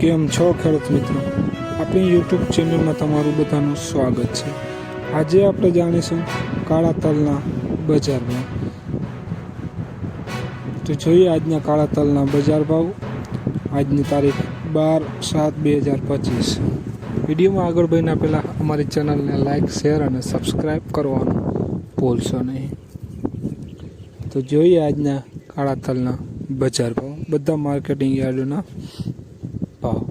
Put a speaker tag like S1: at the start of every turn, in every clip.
S1: કેમ છો ખેડૂત મિત્રો? આપણી યુટ્યુબ ચેનલમાં તમારું બધાનું સ્વાગત છે. આજે આપણે જાણીશું કાળા તલના બજાર તો જોઈએ આજના કાળા તલના બજાર ભાવ. આજની તારીખ બાર સાત બે હજાર પચીસ. વિડીયોમાં આગળ વધીના પહેલાં અમારી ચેનલને લાઇક શેર અને સબસ્ક્રાઈબ કરવાનું ભૂલશો નહીં. તો જોઈએ આજના કાળા તલના બજાર ભાવ. બધા માર્કેટિંગ યાર્ડોના ભાવ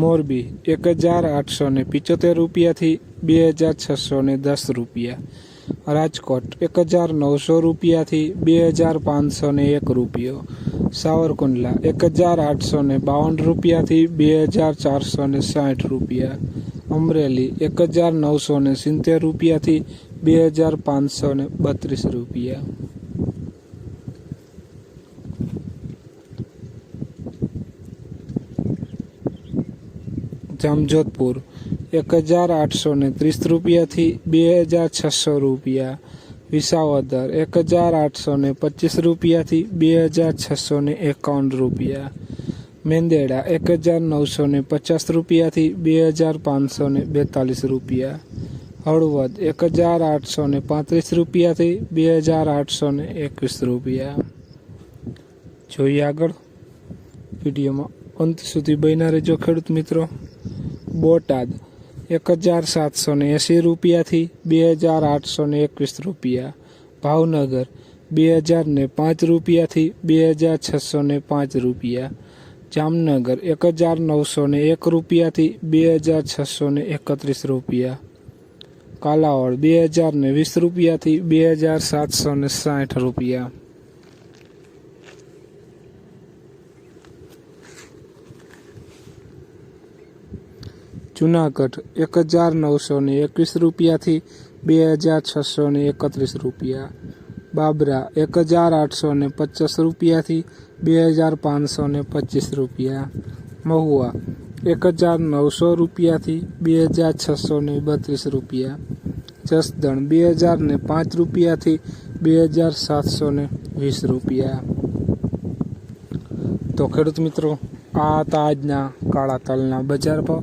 S1: મોરબી એક હજાર આઠસો ને પિચોતેર રૂપિયાથી બે હજાર છસો ને દસ રૂપિયા. રાજકોટ એક હજાર નવસો રૂપિયાથી બે હજાર પાંચસો ને એક રૂપિયો. સાવરકુંડલા એક હજાર આઠસો ને બાવન રૂપિયાથી બે હજાર ચારસો ને સાઠ રૂપિયા. અમરેલી એક હજાર નવસો ને સિત્તેર રૂપિયાથી બે હજાર પાંચસો ને બત્રીસ રૂપિયા. જામજોધપુર એક હજાર આઠસો ને ત્રીસ રૂપિયાથી બે હજાર છસો રૂપિયા. વિસાવદર એક હજાર આઠસો ને પચીસ રૂપિયાથી બે હજાર છસો ને એકાવન રૂપિયા. મેંદેડા એક હજાર નવસો ને પચાસ રૂપિયાથી બે હજાર પાંચસો ને બેતાલીસ રૂપિયા. હળવદ એક હજાર આઠસો ને પાંત્રીસ રૂપિયાથી બે હજાર આઠસો ને એકવીસ રૂપિયા. જોઈએ આગળ. વિડીયોમાં અંત સુધી બન્યા રહેજો ખેડૂત મિત્રો. બોટાદ એક હજાર સાતસો ને એંસી રૂપિયાથી બે હજાર આઠસો ને એકવીસ રૂપિયા. ભાવનગર બે હજાર ને પાંચ રૂપિયાથી બે હજાર છસો ને પાંચ રૂપિયા. જામનગર એક હજાર નવસો ને એક રૂપિયાથી બે હજાર છસો ને એકત્રીસ રૂપિયા. કાલાવડ બે હજાર ને વીસ રૂપિયાથી બે હજાર સાતસો ને સાઠ રૂપિયા. જુનાગઢ એક હજાર નવસો ને એકવીસ રૂપિયાથી બે હજાર છસો ને એકત્રીસ રૂપિયા. બાબરા એક હજાર આઠસો ને પચાસ રૂપિયાથી બે હજાર પાંચસો ને પચીસ રૂપિયા. મહુવા એક હજાર નવસો રૂપિયાથી બે હજાર છસો ને બત્રીસ રૂપિયા. જસદણ બે હજાર ને પાંચ રૂપિયાથી બે હજાર સાતસો ને વીસ રૂપિયા. તો ખેડૂત મિત્રો, આ હતા આજના કાળા તલના બજાર ભાવ.